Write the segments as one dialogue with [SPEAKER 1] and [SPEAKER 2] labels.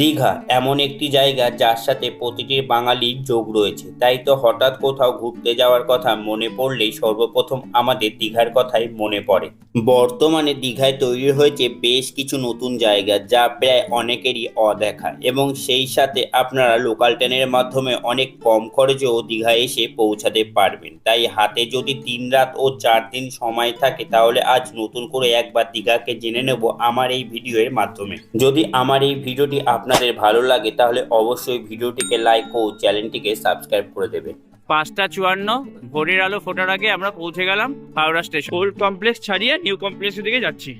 [SPEAKER 1] দীঘা, এমন একটি জায়গা যার সাথে প্রতিটি বাঙালির যোগ রয়েছে। তাই তো হঠাৎ কোথাও ঘুরতে যাওয়ার কথা মনে পড়লেই সর্বপ্রথম আমাদের দীঘার কথাই মনে পড়ে। বর্তমানে দীঘায় তৈরি হয়েছে বেশ কিছু নতুন জায়গা যা প্রায় অনেকেরই অদেখা এবং সেই সাথে আপনারা লোকাল ট্রেনের মাধ্যমে অনেক কম খরচেও দীঘায় এসে পৌঁছাতে পারবেন। তাই হাতে যদি তিন রাত ও চার দিন সময় থাকে তাহলে আজ নতুন করে একবার দীঘাকে জেনে নেব আমার এই ভিডিওর মাধ্যমে। যদি আমার এই ভিডিওটি আপনাদের ভালো লাগে তাহলে অবশ্যই ভিডিওটিকে লাইক ও চ্যানেলটিকে সাবস্ক্রাইব করে দেবেন
[SPEAKER 2] পাঁচটা চুয়ান্ন ভোরের আলো ফোটার আগে আমরা পৌঁছে গেলাম হাওড়া স্টেশন ওল্ড কমপ্লেক্স ছাড়িয়ে নিউ কমপ্লেক্সের দিকে যাচ্ছি।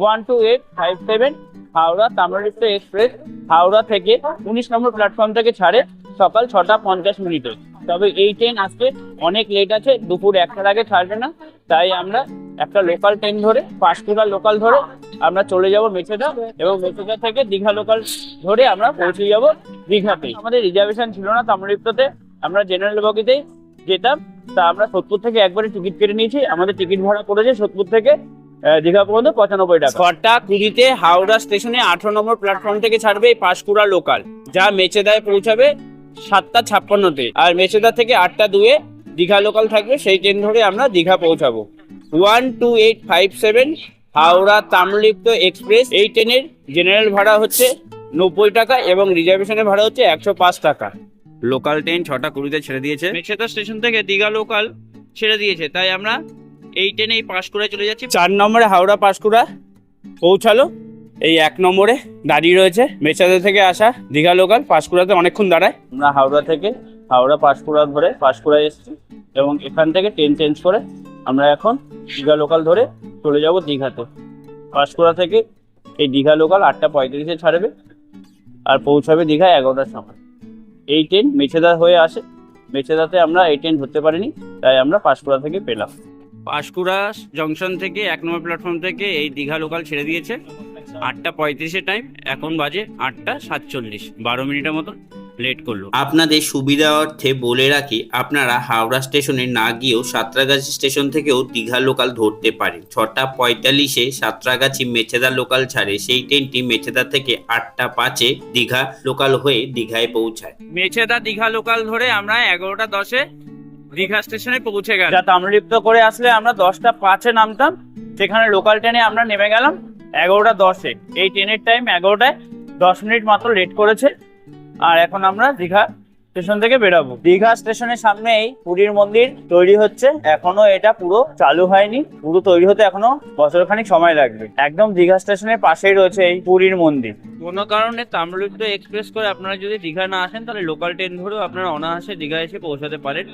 [SPEAKER 2] One two eight five seven Howrah Tamil Nadu express Howrah থেকে উনিশ নম্বর প্ল্যাটফর্ম থেকে ছাড়ে সকাল ছটা পঞ্চাশ মিনিটে। তবে এই ট্রেন আজকে অনেক লেট আছে, দুপুর একটার আগে ছাড়বে না। তাই আমরা একটা লোকাল ট্রেন ধরে পাঁশকুড়া লোকাল ধরে আমরা চলে যাব মেছেদা এবং মেছেদা থেকে দীঘা লোকাল ধরে আমরা পৌঁছে যাব দীঘাতে। আমাদের রিজার্ভেশন ছিল না তামিলনাড়ুতে আমরা জেনারেল বগিতেই যেতাম। তা আমরা সোদপুর থেকে একবারে টিকিট কেটে নিয়েছি। আমাদের টিকিট ভাড়া পড়েছে সোদপুর থেকে দীঘা পর্যন্ত পঁচানব্বই টাকা। ছটা কুড়িতে হাওড়া স্টেশনে আঠারো নম্বর প্ল্যাটফর্ম থেকে ছাড়বে এই পাঁশকুড়া লোকাল যা মেচেদায় পৌঁছাবে সাতটা ছাপ্পান্নতে। আর মেচেদা থেকে আটটা দুয়ে দীঘা লোকাল থাকবে সেই ট্রেন ধরে আমরা দীঘা পৌঁছাবো। One two eight five seven Howrah Tamralipta express এই ট্রেনের জেনারেল ভাড়া হচ্ছে নব্বই টাকা এবং রিজার্ভেশনের ভাড়া হচ্ছে একশো পাঁচ টাকা। লোকাল ট্রেন ছটা কুড়িতে ছেড়ে দিয়েছে। মেছেদা স্টেশন থেকে দীঘা লোকাল ছেড়ে দিয়েছে তাই আমরা এই ট্রেনে এই পাঁশকুড়ায় চলে যাচ্ছি। চার নম্বরে হাওড়া পাঁশকুড়া পৌঁছালো। এই এক নম্বরে দাঁড়িয়ে রয়েছে মেছেদা থেকে আসা দীঘা লোকাল পাঁশকুড়াতে অনেকক্ষণ দাঁড়ায়। আমরা হাওড়া থেকে হাওড়া পাঁশকুড়া ধরে পাঁশকুড়ায় এসেছি এবং এখান থেকে ট্রেন চেঞ্জ করে আমরা এখন দীঘা লোকাল ধরে চলে যাব দীঘাতে। পাঁশকুড়া থেকে এই দীঘা লোকাল আটটা পঁয়ত্রিশে ছাড়বে আর পৌঁছাবে দীঘা এগারোটার সময়। এই ট্রেন মেছেদা হয়ে আসে। মেছেদাতে আমরা এই ট্রেন ধরতে পারিনি তাই আমরা পাঁশকুড়া থেকে পেলাম। পাঁশকুড়া জংশন থেকে এক নম্বর প্ল্যাটফর্ম থেকে এই দীঘা লোকাল ছেড়ে দিয়েছে। আটটা পঁয়ত্রিশের টাইম এখন বাজে আটটা সাতচল্লিশ। বারো মিনিটের মতো লেট করল।
[SPEAKER 1] আপনাদের সুবিধা অর্থে বলে রাখি আপনারা হাওড়া স্টেশনে না গিয়েও সাঁতরাগাছি স্টেশন থেকেও দীঘা লোকাল ধরতে পারেন ছটা পঁয়তাল্লিশে সাঁতরাগাছি মেছেদা লোকাল ছাড়ে সেই ট্রেনটি মেছেদা থেকে আটটা পাঁচে দীঘা লোকাল হয়ে দীঘায় পৌঁছায়।
[SPEAKER 2] মেছেদা দীঘা লোকাল ধরে আমরা এগারোটা দশে দীঘা স্টেশনে পৌঁছে গেলাম। যা তাম্রলিপ্ত করে আসলে আমরা দশটা পাঁচে নামতাম সেখানে লোকাল ট্রেনে আমরা নেমে গেলাম। এগারোটা দশে এই ট্রেনের টাইম এগারোটায় দশ মিনিট মাত্র লেট করেছে। আর এখন আমরা দীঘা স্টেশন থেকে বেরাবো। দীঘা স্টেশনের সামনেই পুরীর মন্দির তৈরি হচ্ছে। এখনও এটা পুরো চালু হয়নি। পুরো তৈরি হতে এখনও বছরখানিক সময় লাগবে। একদম দীঘা স্টেশনের পাশেই রয়েছে এই পুরীর মন্দির। কোনো কারণে তাম্রলিপ্ত এক্সপ্রেস করে আপনারা যদি দীঘা না আসেন, তাহলে লোকাল ট্রেন ধরেও আপনারা অনায়াসে দীঘা এসে পৌঁছাতে পারেন।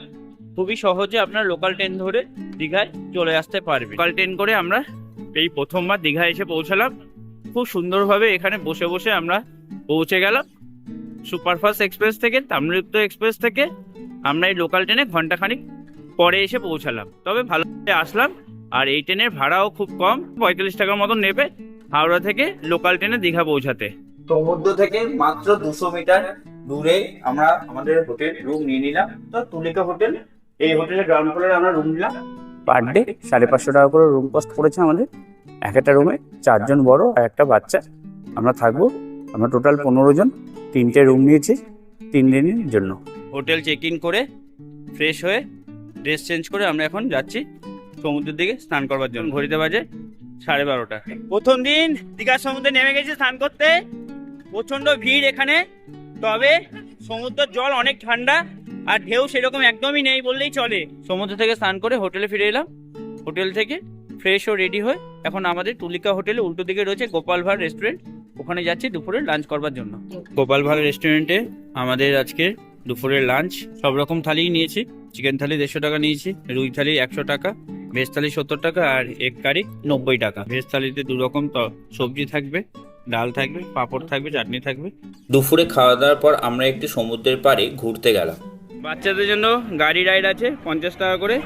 [SPEAKER 2] খুবই সহজে আপনার লোকাল ট্রেন ধরে দীঘায় চলে আসতে পারবে লোকাল ট্রেন করে আমরা এই প্রথমবার দীঘায় এসে পৌঁছালাম। খুব সুন্দরভাবে এখানে বসে বসে আমরা পৌঁছে গেলাম। সুপারফাস্ট এক্সপ্রেস থেকে তাম্রলিপ্ত এক্সপ্রেস থেকে আমরা এই লোকাল ট্রেনে ঘন্টাখানিক পরে এসে পৌঁছালাম। তবে ভালো আসলাম আর এই ট্রেনের ভাড়াও খুব কম পঁয়তাল্লিশ টাকার মতন নেবে হাওড়া থেকে লোকাল ট্রেনে দীঘা পৌঁছাতে।
[SPEAKER 1] সমুদ্র থেকে মাত্র দুশো মিটার দূরে আমরা আমাদের হোটেল রুম নিয়ে নিলাম। তো তুলিকা হোটেল এই হোটেলের গ্রাউন্ড ফ্লোরে আমরা রুম নিলাম।
[SPEAKER 2] পার ডে সাড়ে পাঁচশো টাকা করে রুম কস্ট পড়েছে আমাদের। এক একটা রুমে চারজন বড় আর একটা বাচ্চা। আমরা থাকব, আমরা টোটাল পনেরো জন। তিনটে রুম নিয়েছি, তিন দিনের জন্য। হোটেল চেক ইন করে ফ্রেশ হয়ে ড্রেস চেঞ্জ করে আমরা এখন যাচ্ছি সমুদ্রের দিকে স্নান করবার জন্য। ঘড়িতে বাজে সাড়ে বারোটা। প্রথম দিন দীঘার সমুদ্রে নেমে গেছি স্নান করতে। প্রচণ্ড ভিড় এখানে, তবে সমুদ্রের জল অনেক ঠান্ডা আর ঢেউ সেরকম একদমই নেই বললেই চলে। সমুদ্র থেকে স্নান করে হোটেলে ফিরে এলাম। হোটেল থেকে ফ্রেশ ও রেডি হয়ে এখন আমাদের তুলিকা হোটেলে উল্টো দিকে রয়েছে গোপাল ভাঁড় রেস্টুরেন্ট ওখানে যাচ্ছি দুপুরে লাঞ্চ করবার জন্য। গোপাল ভাঁড় রেস্টুরেন্টে আমাদের আজকে দুপুরের লাঞ্চ সব রকম থালি নিয়েছি। চিকেন থালি দেড়শো টাকা নিয়েছি রুই থালি একশো টাকা ভেজ থালি সত্তর টাকা আর এক কারি নব্বই টাকা। ভেজ থালিতে দু রকম ত- সবজি থাকবে ডাল থাকবে পাঁপড় থাকবে চাটনি থাকবে।
[SPEAKER 1] দুপুরে খাওয়া দাওয়ার পর আমরা একটু সমুদ্রের পাড়ে ঘুরতে গেলাম।
[SPEAKER 2] বাচ্চাদের জন্য গাড়ি রাইড আছে পঞ্চাশ টাকা করে।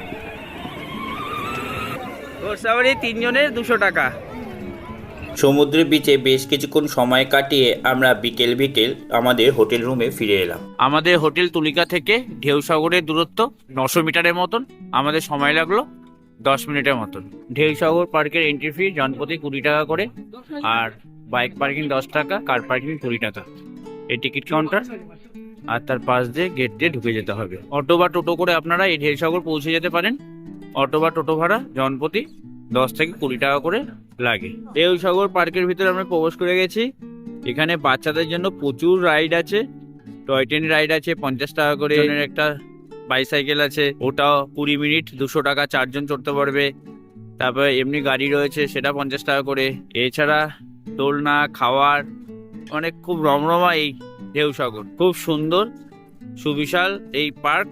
[SPEAKER 2] ওর সাবারি তিনজনের দুশো টাকা।
[SPEAKER 1] সমুদ্রের বিচে বেশ কিছুক্ষণ সময় কাটিয়ে আমরা বিকেল বিকেল আমাদের হোটেল রুমে ফিরে এলাম।
[SPEAKER 2] আমাদের হোটেল তুলিকা থেকে ঢেউ সাগরের দূরত্ব নশো মিটারের মতন। আমাদের সময় লাগল দশ মিনিটের মতন। ঢেউ সাগর পার্কের এন্ট্রি ফি জনপ্রতি কুড়ি টাকা করে আর বাইক পার্কিং দশ টাকা কার পার্কিং কুড়ি টাকা। এই টিকিট কাউন্টার আর তার পাশ দিয়ে গেট দিয়ে ঢুকে যেতে হবে। অটো বা টোটো করে আপনারা এই ঢেলসাগর পৌঁছে যেতে পারেন। অটো বা টোটো ভাড়া জনপ্রতি দশ থেকে কুড়ি টাকা করে লাগে। ঢেউসাগর পার্কের ভিতরে আমরা প্রবেশ করে গেছি। এখানে বাচ্চাদের জন্য প্রচুর রাইড আছে। টয় ট্রেন রাইড আছে, পঞ্চাশ টাকা করে। একটা বাইসাইকেল আছে। ওটাও কুড়ি মিনিট, দুশো টাকা, চারজন চড়তে পারবে। তারপরে এমনি গাড়ি রয়েছে, সেটা পঞ্চাশ টাকা করে। এছাড়া দোলনা, খাওয়ার, অনেক খুব রমরমা এই ঢেউসাগর খুব সুন্দর, সুবিশাল এই পার্ক।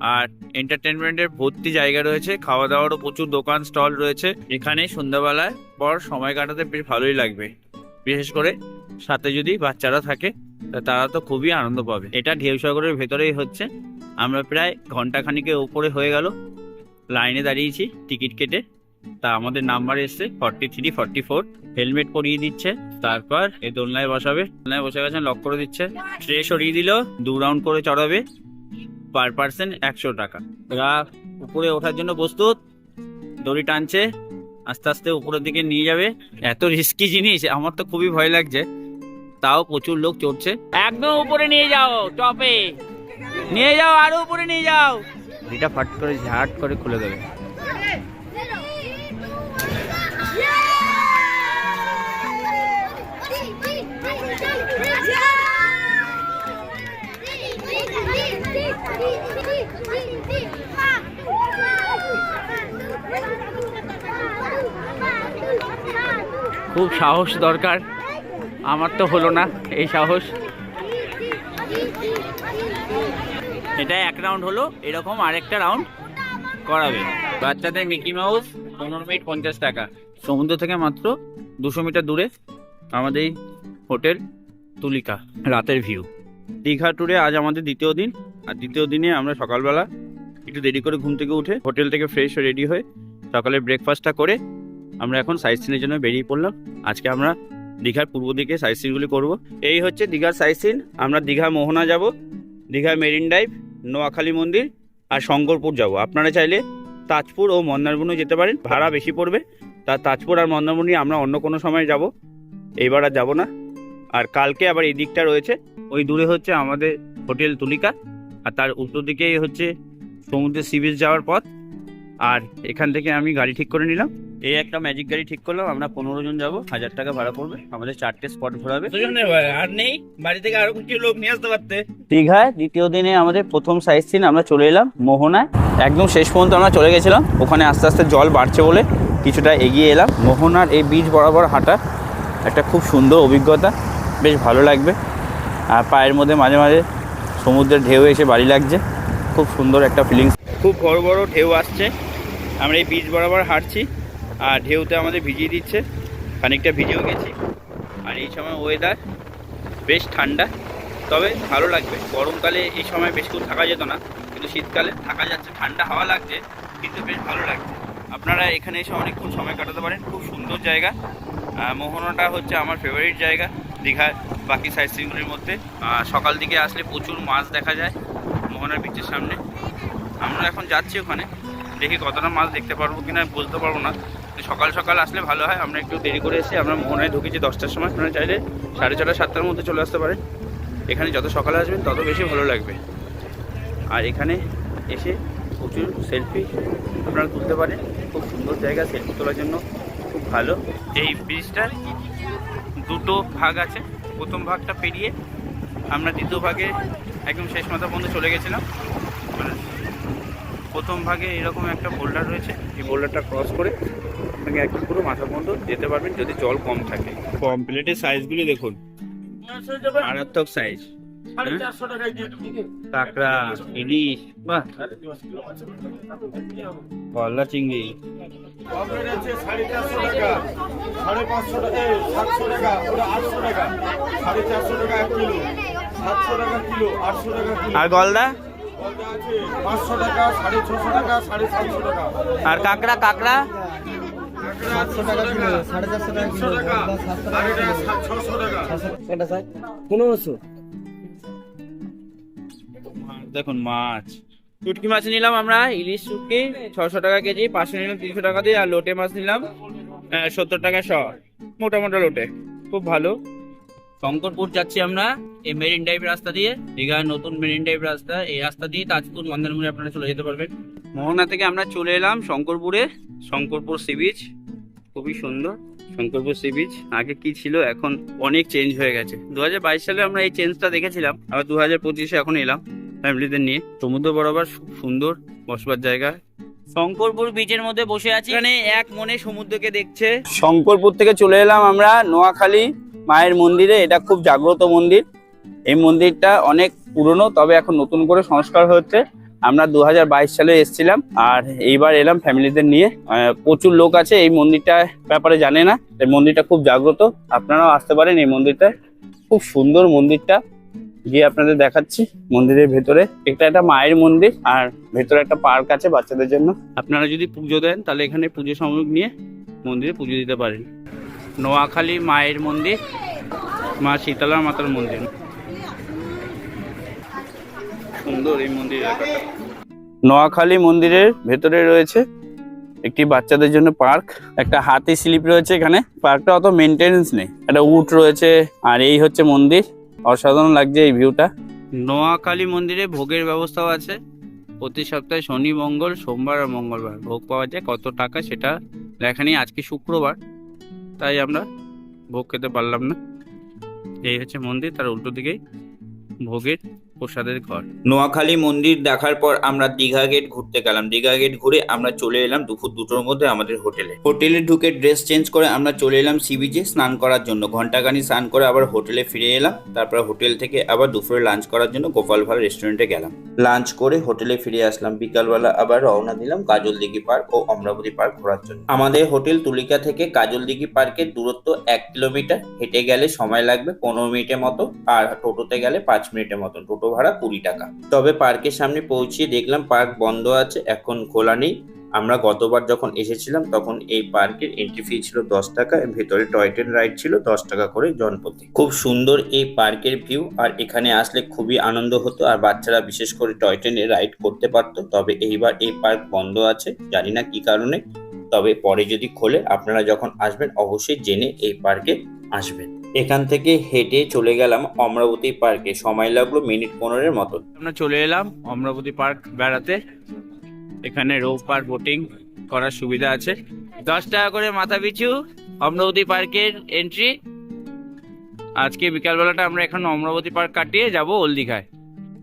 [SPEAKER 2] আর এন্টারটেনমেন্টের ভর্তি জায়গা রয়েছে খাওয়া দাওয়ারও প্রচুর দোকান, স্টল রয়েছে। এখানে সন্ধ্যাবেলায় পর সময় কাটাতে বেশ ভালোই লাগবে। বিশেষ করে সাথে যদি বাচ্চারা থাকে তারা তো খুবই আনন্দ পাবে। এটা ঢেউসাগরের ভেতরেই হচ্ছে। আমরা প্রায় ঘণ্টা খানিকের উপরে হয়ে গেল। লাইনে দাঁড়িয়েছি, টিকিট কেটে। তা আমাদের নাম্বার এসছে forty three forty four helmet পরিয়ে দিচ্ছে। তারপর এই দোলনায় বসাবে। দোলনায় বসে গেছেন, লক করে দিচ্ছে। ট্রে সরিয়ে দিল, দু রাউন্ড করে চড়াবে। পার পার্সন একশো টাকা। এরা উপরে ওঠার জন্য প্রস্তুত, দড়ি টানছে, আস্তে আস্তে উপরের দিকে নিয়ে যাবে। এত রিস্কি জিনিস, আমার তো খুবই ভয় লাগছে। তাও প্রচুর লোক চড়ছে। একদম উপরে নিয়ে যাও টপে নিয়ে যাও, আরও উপরে নিয়ে যাও। এটা ফাট করে, ঝাট করে খুলে দেবে। খুব সাহস দরকার। আমার তো হলো না এই সাহস। এটা এক রাউন্ড হলো, এরকম আরেকটা রাউন্ড করাবে। বাচ্চাদের মিকি মাউস, পনেরো মিনিট পঞ্চাশ টাকা। সমুদ্র থেকে মাত্র দুশো মিটার দূরে আমাদের এই হোটেল তুলিকা, রাতের ভিউ। দীঘা ট্যুরে আজ আমাদের দ্বিতীয় দিন, আর দ্বিতীয় দিনে আমরা সকালবেলা একটু দেরি করে ঘুম থেকে উঠে হোটেল থেকে ফ্রেশ রেডি হয়ে সকালে ব্রেকফাস্টটা করে আমরা এখন সাইট সিনের জন্য বেরিয়ে পড়লাম। আজকে আমরা দীঘার পূর্ব দিকে সাইট সিনগুলি করব। এই হচ্ছে দীঘার সাইট সিন আমরা দীঘা মোহনা যাব, দীঘা মেরিন ড্রাইভ, নোয়াখালী মন্দির আর শঙ্করপুর যাব। আপনারা চাইলে তাজপুর ও মন্দারমণি যেতে পারেন। ভাড়া বেশি পড়বে। তা তাজপুর আর মন্দারমণি আমরা অন্য কোনো সময় যাব। এইবার আর যাব না। আর কালকে আবার এই দিকটা রয়েছে। ওই দূরে হচ্ছে আমাদের হোটেল তুলিকা। আর তার উত্তর দিকেই হচ্ছে সমুদ্রের সি বিচ যাওয়ার পথ। আর এখান থেকে আমি গাড়ি ঠিক করে নিলাম। এই একটা ম্যাজিক গাড়ি ঠিক করলাম আমরা পনেরো জন যাব হাজার টাকা ভাড়া পড়বে আমাদের চারটে স্পট ঘোরাবে। আর নেই বাড়ি থেকে আরও কিছু লোক নিয়ে আসতে পারতে। দীঘায় দ্বিতীয় দিনে আমাদের প্রথম সাইজ সিন আমরা চলে এলাম মোহনায়। একদম শেষ পর্যন্ত আমরা চলে গেছিলাম ওখানে আস্তে আস্তে জল বাড়ছে বলে কিছুটা এগিয়ে এলাম। মোহনার এই বীজ বরাবর হাঁটা একটা খুব সুন্দর অভিজ্ঞতা বেশ ভালো লাগবে। আর পায়ের মধ্যে মাঝে মাঝে সমুদ্রের ঢেউ এসে বাড়ি লাগছে খুব সুন্দর একটা ফিলিংস খুব বড় বড় ঢেউ আসছে আমরা এই বীজ বরাবর হাঁটছি। আর ঢেউতে আমাদের ভিজিয়ে দিচ্ছে। খানিকটা ভিজেও গেছি। আর এই সময় ওয়েদার বেশ ঠান্ডা। তবে ভালো লাগবে। গরমকালে এই সময় বেশিক্ষণ থাকা যেত না। কিন্তু শীতকালে থাকা যাচ্ছে। ঠান্ডা হাওয়া লাগছে, কিন্তু বেশ ভালো লাগছে। আপনারা এখানে এসে অনেকক্ষণ সময় কাটাতে পারেন। খুব সুন্দর জায়গা। মোহনাটা হচ্ছে আমার ফেভারিট জায়গা। দীঘার বাকি সাইট সিনগুলির মধ্যে সকাল দিকে আসলে প্রচুর মাছ দেখা যায় মোহনার বিচের সামনে। আমরা এখন যাচ্ছি ওখানে। দেখি কতটা মাছ দেখতে পারব কিনা, বুঝতে পারব না। সকাল সকাল আসলে ভালো হয়। আমরা একটু দেরি করে এসে আমরা মোহনায় ঢুকেছি দশটার সময়। আপনারা চাইলে সাড়ে ছটা, সাতটার মধ্যে চলে আসতে পারেন। এখানে যত সকালে আসবেন, তত বেশি ভালো লাগবে। আর এখানে এসে প্রচুর সেলফি আপনারা তুলতে পারেন। খুব সুন্দর জায়গা সেলফি তোলার জন্য খুব ভালো। এই ব্রিজটার দুটো ভাগ আছে। প্রথম ভাগটা পেরিয়ে আমরা দ্বিতীয় ভাগে একদম শেষ মাথা পর্যন্ত চলে গেছিলাম। প্রথম ভাগে এরকম একটা বোল্ডার রয়েছে। এই বোল্ডারটা ক্রস করে আপনাকে একদম পুরো মাথা পর্যন্ত যেতে পারবেন যদি জল কম থাকে। কমপ্লিটের সাইজগুলি দেখুন। মারাত্মক সাইজ কাঁকড়া ইলিশ বাহ। গলদা চিংড়ি।
[SPEAKER 3] সাড়ে চারশো টাকা। সাড়ে পাঁচশো টাকা এই, সাতশো টাকা ওটা আটশো টাকা। সাড়ে চারশো টাকা কিলো। সাতশো টাকা কিলো আটশো টাকা
[SPEAKER 2] আর গলদা?
[SPEAKER 3] গলদা পাঁচশো টাকা সাড়ে ছশো টাকা সাড়ে সাতশো টাকা।
[SPEAKER 2] আর কাঁকড়া কাঁকড়া?
[SPEAKER 3] কাঁকড়া টাকা কিলো সাড়ে চারশো টাকা কিলো আর এটা সাত- ছশো
[SPEAKER 2] দেখুন মাছ। চুটকি মাছ নিলাম আমরা ইলিশ চুটকি ছশো টাকা কেজি পাঁচশো নিলাম তিনশো টাকা দিয়ে আর লোটে মাছ নিলাম সত্তর টাকা শ। মোটা মোটা লোটে খুব ভালো। শঙ্করপুর যাচ্ছি আমরা এই মেরিন ড্রাইভ রাস্তা দিয়ে দীঘার নতুন মেরিন ড্রাইভ রাস্তা এই রাস্তা দিয়ে তাজপুর মন্দারমণি আপনারা চলে যেতে পারবেন। মোহনা থেকে আমরা চলে এলাম শঙ্করপুরে শঙ্করপুর সি বিচ খুবই সুন্দর। শঙ্করপুর সি বিচ আগে কি ছিল এখন অনেক চেঞ্জ হয়ে গেছে। দু হাজার বাইশ সালে আমরা এই চেঞ্জটা দেখেছিলাম আবার দু হাজার পঁচিশে এখন এলাম ফ্যামিলিদের নিয়ে। সমুদ্র বরাবর খুব সুন্দর বসবার জায়গা। শঙ্করপুর বিচের মধ্যে বসে আছি। এখানে এক মনে সমুদ্রকে দেখছে। শঙ্করপুর থেকে চলে এলাম আমরা নোয়াখালী মায়ের মন্দিরে। এটা খুব জাগ্রত মন্দির। এই মন্দিরটা অনেক পুরনো তবে এখন নতুন করে সংস্কার হচ্ছে আমরা দু হাজার বাইশ সালে এসেছিলাম আর এইবার এলাম ফ্যামিলিদের নিয়ে। প্রচুর লোক আছে, এই মন্দিরটা ব্যাপারে জানে না, এই মন্দিরটা খুব জাগ্রত। আপনারাও আসতে পারেন এই মন্দিরটা খুব সুন্দর মন্দিরটা। গিয়ে আপনাদের দেখাচ্ছি মন্দিরের ভেতরে। একটা একটা মায়ের মন্দির আর ভেতরে একটা পার্ক আছে বাচ্চাদের জন্য। আপনারা যদি পুজো দেন, তাহলে এখানে পুজো সামগ্রী নিয়ে মন্দিরে পুজো দিতে পারেন। নোয়াখালী মায়ের মন্দির, মা শীতলা মাতার মন্দির। সুন্দর এই মন্দির নোয়াখালী মন্দিরের ভেতরে রয়েছে একটি বাচ্চাদের জন্য পার্ক। একটা হাতি স্লিপ রয়েছে এখানে। পার্কটা অত মেনটেনেন্স নেই। একটা উট রয়েছে আর এই হচ্ছে মন্দির। অসাধারণ লাগছে এই ভিউটা। নোয়াখালী মন্দিরে ভোগের ব্যবস্থাও আছে। প্রতি সপ্তাহে শনি মঙ্গল সোমবার আর মঙ্গলবার ভোগ পাওয়া যায়। কত টাকা সেটা লেখা নেই। আজকে শুক্রবার। তাই আমরা ভোগ খেতে পারলাম না। এই হচ্ছে মন্দির। তার উল্টো দিকেই ভোগের প্রসাদের ঘর।
[SPEAKER 1] নোয়াখালী মন্দির দেখার পর আমরা দীঘা গেট ঘুরতে গেলাম। দীঘা গেট ঘুরে আমরা চলে এলাম দুপুর দুটোর মধ্যে আমাদের হোটেলে। হোটেলে ঢুকে ড্রেস চেঞ্জ করে আমরা চলে এলাম সি বিচে স্নান করার জন্য। ঘন্টাখানি স্নান করে আবার হোটেলে ফিরে এলাম। তারপর হোটেল থেকে আবার দুপুরে লাঞ্চ করার জন্য গোপাল ভাড় রেস্টুরেন্টে গেলাম। লাঞ্চ করে হোটেলে ফিরে আসলাম। বিকালবেলা আবার রওনা দিলাম কাজল দিঘি পার্ক ও অমরাবতী পার্ক ঘোরার জন্য। আমাদের হোটেল তুলিকা থেকে কাজল দিঘি পার্কের দূরত্ব এক কিলোমিটার। হেঁটে গেলে সময় লাগবে পনেরো মিনিটের মতো আর টোটোতে গেলে পাঁচ মিনিটের মতো টোটো ভাড়া কুড়ি টাকা। তবে পার্কের সামনে পৌঁছিয়ে দেখলাম পার্ক বন্ধ আছে, এখন খোলা নেই। আমরা গতবার যখন এসেছিলাম, তখন এই পার্কের এন্ট্রি ফি ছিল দশ টাকা ভেতরে টয় ট্রেন রাইড ছিল দশ টাকা করে জনপ্রতি। খুব সুন্দর এই পার্কের ভিউ আর এখানে আসলে খুবই আনন্দ হতো, আর বাচ্চারা বিশেষ করে টয় ট্রেনে রাইড করতে পারতো। তবে এইবার এই পার্ক বন্ধ আছে, জানি না কি কারণে। তবে পরে যদি খোলে, আপনারা যখন আসবেন, অবশ্যই জেনে এই পার্কে আসবেন। এখান থেকে হেঁটে চলে গেলাম অমরাবতী পার্কে। সময় লাগল মিনিট পনেরোর মতো।
[SPEAKER 2] আমরা চলে এলাম অমরাবতী পার্ক বেড়াতে। এখানে রোপ পার্ক বোটিং করার সুবিধা আছে। দশ টাকা করে মাথা পিছু অমরাবতী পার্কের এন্ট্রি আজকে বিকালবেলাটা আমরা এখন অমরাবতী পার্ক কাটিয়ে যাব ওল দীঘায়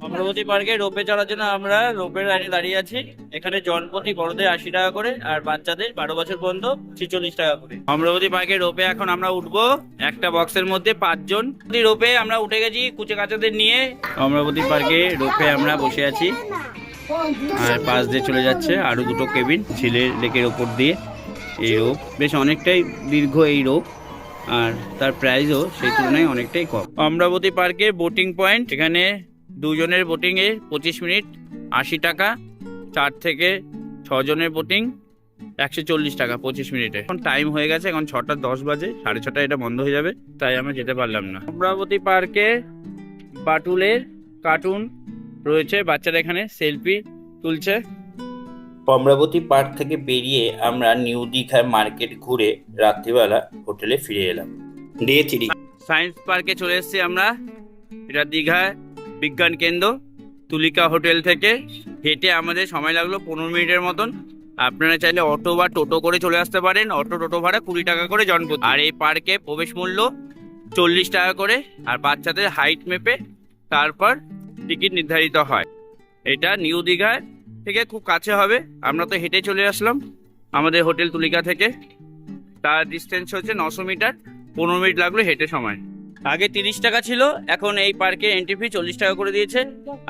[SPEAKER 2] অমরাবতী পার্কে রোপে চড়ার জন্য আমরা রোপের লাইনে দাঁড়িয়ে আছি। এখানে জনপ্রতি বড়দের আশি টাকা করে আর বাচ্চাদের বারো বছর পর্যন্ত ছেচল্লিশ টাকা করে। অমরাবতী পার্কে রোপে এখন আমরা উঠবো একটা বক্সের মধ্যে পাঁচজন। রোপে আমরা উঠে গেছি কুচে কাচাদের নিয়ে। অমরাবতী পার্কে রোপে আমরা বসে আছি। আর পাশ দিয়ে চলে যাচ্ছে আরও দুটো কেবিন ঝিলে লেকের ওপর দিয়ে। এই রোপ বেশ অনেকটাই দীর্ঘ এই রোপ। আর তার প্রাইসও সেই তুলনায় অনেকটাই কম। অমরাবতী পার্কে বোটিং পয়েন্ট এখানে দুজনের বোটিংয়ে পঁচিশ মিনিট আশি টাকা চার থেকে ছজনের বোটিং একশো চল্লিশ টাকা পঁচিশ মিনিটে। এখন টাইম হয়ে গেছে এখন ছটা দশ বাজে সাড়ে ছটায় এটা বন্ধ হয়ে যাবে তাই আমরা যেতে পারলাম না। অমরাবতী পার্কে বাটুলের কার্টুন রয়েছে বাচ্চারা এখানে সেলফি তুলছে।
[SPEAKER 1] অমরাবতী পার্ক থেকে বেরিয়ে আমরা নিউ দীঘার মার্কেট ঘুরে রাত্রিবেলা হোটেলে ফিরে এলাম। ডে থ্রি
[SPEAKER 2] সায়েন্স পার্কে চলে এসেছি আমরা এটা দীঘায়। বিজ্ঞান কেন্দ্র, তুলিকা হোটেল থেকে হেঁটে আমাদের সময় লাগল পনেরো মিনিটের মতন। আপনারা চাইলে অটো বা টোটো করে চলে আসতে পারেন। অটো টোটো ভাড়া কুড়ি টাকা করে জনপ্রতি। আর এই পার্কে প্রবেশ মূল্য চল্লিশ টাকা করে। আর বাচ্চাদের হাইট মেপে তারপর টিকিট নির্ধারিত হয়। এটা নিউ দীঘায় থেকে খুব কাছে হবে। আমরা তো হেঁটে চলে আসলাম আমাদের হোটেল তুলিকা থেকে। তার ডিস্টেন্স হচ্ছে নশো মিটার। পনেরো মিনিট লাগল হেঁটে সময়। আগে তিরিশ টাকা ছিল, এখন এই পার্কে এন্ট্রি ফি চল্লিশ টাকা করে দিয়েছে।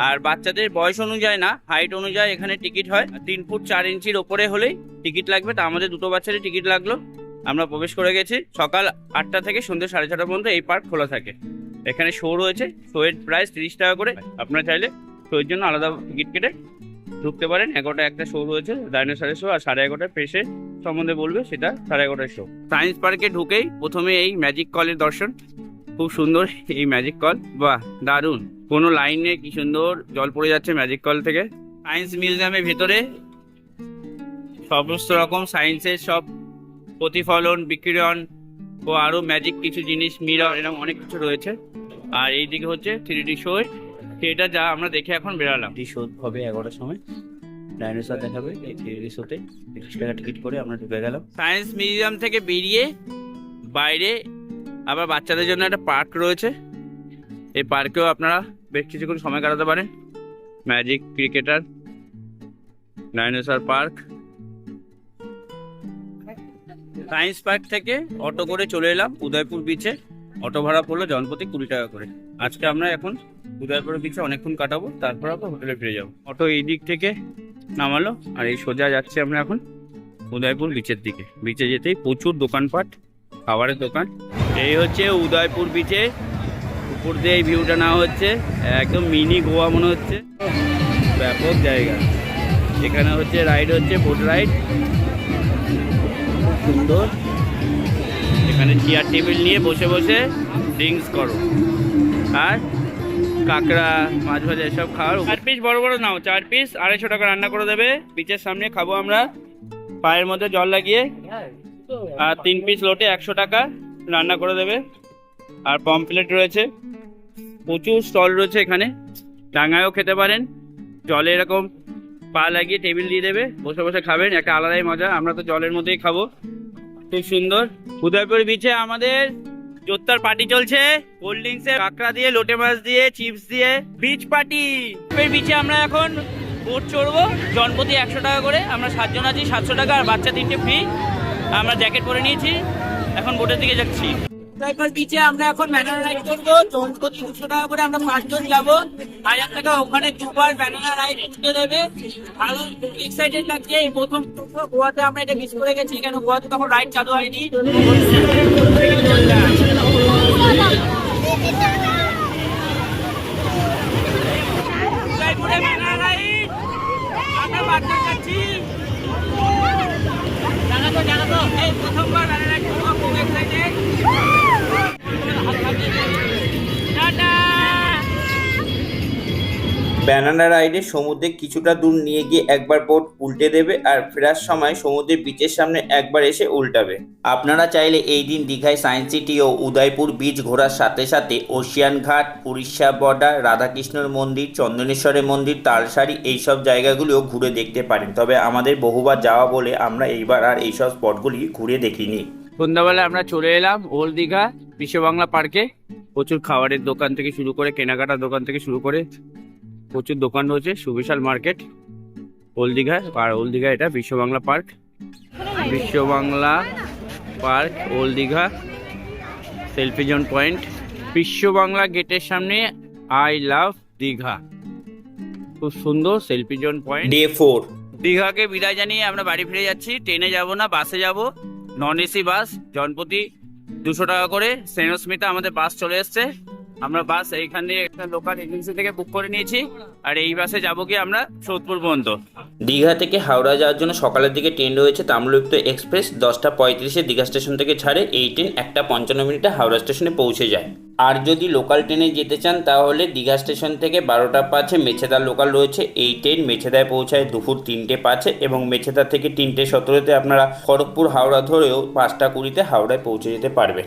[SPEAKER 2] আর বাচ্চাদের বয়স অনুযায়ী না হাইট অনুযায়ী এখানে টিকিট হয়। তিন ফুট চার ইঞ্চির ওপরে হলেই টিকিট লাগবে, তা আমাদের দুটো বাচ্চারই টিকিট লাগল। আমরা প্রবেশ করে গেছি, সকাল আটটা থেকে সন্ধ্যে সাড়ে ছটা পর্যন্ত এই পার্ক খোলা থাকে। এখানে শো রয়েছে শো এর প্রাইস তিরিশ টাকা করে। আপনারা চাইলে শো এর জন্য আলাদা টিকিট কেটে ঢুকতে পারেন। এগারোটা একটা শো রয়েছে ডাইনোসরের শো আর সাড়ে এগারোটায় ফেসে সম্বন্ধে বলবে, সেটা সাড়ে এগারোটার শো সায়েন্স পার্কে ঢুকেই প্রথমে এই ম্যাজিক কলের দর্শন। খুব সুন্দর এই ম্যাজিক কল বাহ দারুণ। কোনো লাইন কি সুন্দর। জল পড়ে যাচ্ছে ম্যাজিক কল থেকে। সায়েন্স মিউজিয়ামের ভেতরে সমস্ত রকম সায়েন্সের সব প্রতিফলন বিকিরণ ও আরও ম্যাজিক কিছু জিনিস মিরর এরকম অনেক কিছু রয়েছে। আর এইদিকে হচ্ছে থ্রি ডি শো সেটা যা আমরা দেখে এখন বেরালাম। ডি শো হবে এগারোটার সময়। ডাইনোসর দেখাবে এই থ্রি ডি শোতে টাকা টিকিট করে আমরা ঢুকে গেলাম। সায়েন্স মিউজিয়াম থেকে বেরিয়ে বাইরে আবার বাচ্চাদের জন্য একটা পার্ক রয়েছে। এই পার্কেও আপনারা বেশ কিছুক্ষণ সময় কাটাতে পারেন। Magic cricketer, dinosaur park. Science park থেকে অটো করে চলে এলাম উদয়পুর বিচে অটো ভাড়া পড়ল জনপ্রতি কুড়ি টাকা করে। আজকে আমরা এখন উদয়পুর বিচে অনেকক্ষণ কাটাবো, তারপর আবার হোটেলে ফিরে যাব। অটো এই দিক থেকে নামালো, আর এই সোজা যাচ্ছি আমরা এখন উদয়পুর বিচের দিকে। বিচে যেতেই প্রচুর দোকানপাট, খাবারের দোকান। এই হচ্ছে উদয়পুর বিচে উপর দিয়ে এই ভিউটা নেওয়া হচ্ছে। একদম মিনি গোয়া মনে হচ্ছে। ব্যাপক জায়গা। এখানে হচ্ছে রাইড হচ্ছে বোট রাইড খুব সুন্দর। এখানে চেয়ার টেবিল নিয়ে বসে বসে ড্রিঙ্কস করো। আর কাঁকড়া মাছ ভাজা এসব খাওয়ার চার পিস বড় বড় নাও চার পিস আড়াইশো টাকা রান্না করে দেবে। বিচের সামনে খাব আমরা। পায়ের মধ্যে জল লাগিয়ে। আর তিন পিস লোটে একশো টাকা। রান্না করে দেবে। আর পমপ্লেট রয়েছে। প্রচুর স্টল রয়েছে এখানে। ডাঙায়ও খেতে পারেন। জলে এরকম পা লাগিয়ে টেবিল দিয়ে দেবে। বসে বসে খাবেন। একটা আলাদাই মজা। আমরা তো জলের মধ্যেই খাব। খুব সুন্দর। উদয়পুর বিচে আমাদের জোত্তার পার্টি চলছে। কোল্ড ড্রিঙ্কসে কাঁকড়া দিয়ে, লোটে মাছ দিয়ে, চিপস দিয়ে। বিচ পার্টি বিচে আমরা এখন বোট চড়বো। জনপতি একশো টাকা করে। আমরা সাতজন আছি, সাতশো টাকা। আর বাচ্চা তিনটে ফ্রি আমরা জ্যাকেট পরে নিয়েছি। এখন বোটের দিকে যাচ্ছি। আমরা এখন ব্যানার রাইড করব। জনপতি দুশো টাকা করে আমরা পাঁচজন যাব। হাজার টাকা ওখানে দুবার ব্যানার রাইড দেবে। আরও এক্সাইটেড লাগছে। এই প্রথম গোয়াতে আমরা এটা মিস করে গেছি। কেন, গোয়াতে তখন রাইড চালু হয়নি।
[SPEAKER 1] ব্যানানা রাইডে সমুদ্রে কিছুটা দূর নিয়ে গিয়ে একবার বোট উল্টে দেবে আর ফেরার সময় সমুদ্রের বিচের সামনে একবার এসে উল্টাবে। আপনারা চাইলে এই দিন দীঘায় সায়েন্স সিটি ও উদয়পুর বিচ ঘোরার সাথে সাথে ওশিয়ান ঘাট, উড়িষ্যা বর্ডার রাধাকৃষ্ণর মন্দির চন্দনেশ্বরের মন্দির তালসারি এইসব জায়গাগুলিও ঘুরে দেখতে পারেন। তবে আমাদের বহুবার যাওয়া বলে আমরা এইবার আর এইসব স্পটগুলি ঘুরে দেখিনি।
[SPEAKER 2] সন্ধ্যাবেলা আমরা চলে এলাম ওল্ড দীঘা, বিশ্ব বাংলা পার্কে। প্রচুর খাবারের দোকান থেকে শুরু করে, কেনাকাটার দোকান থেকে শুরু করে প্রচুর দোকান রয়েছে সুবিশাল মার্কেট ওল্ড দীঘা আর দীঘা এটা বিশ্ব বাংলা পার্ক। বিশ্ব Bangla park old Digha selfie zone point বিশ্ব বাংলা গেটের সামনে আই লাভ দীঘা। খুব সুন্দর selfie zone point.
[SPEAKER 1] Day four.
[SPEAKER 2] দীঘাকে বিদায় জানিয়ে আমরা বাড়ি ফিরে যাচ্ছি। ট্রেনে যাব না বাসে যাব। নন এসি বাস জনপতি দুশো টাকা করে। সেনোস্মিতা আমাদের বাস চলে এসছে। আমরা বাস এইখান একটা লোকাল এজেন্সি থেকে বুক করে নিয়েছি। আর এই বাসে যাব কি আমরা সোদপুর পর্যন্ত।
[SPEAKER 1] দীঘা থেকে হাওড়া যাওয়ার জন্য সকালের দিকে ট্রেন রয়েছে তাম্রলিপ্ত এক্সপ্রেস দশটা পঁয়ত্রিশে দীঘা স্টেশন থেকে ছাড়ে এই ট্রেন একটা পঞ্চান্ন মিনিটে হাওড়া স্টেশনে পৌঁছে যায়। আর যদি লোকাল ট্রেনে যেতে চান তাহলে দীঘা স্টেশন থেকে বারোটা পাঁচে মেছেদা লোকাল রয়েছে। এই ট্রেন মেছেদায় পৌঁছায় দুপুর তিনটে পাঁচে এবং মেছেদা থেকে তিনটে সতেরোতে আপনারা খড়গপুর হাওড়া ধরেও পাঁচটা কুড়িতে হাওড়ায় পৌঁছে যেতে পারবে।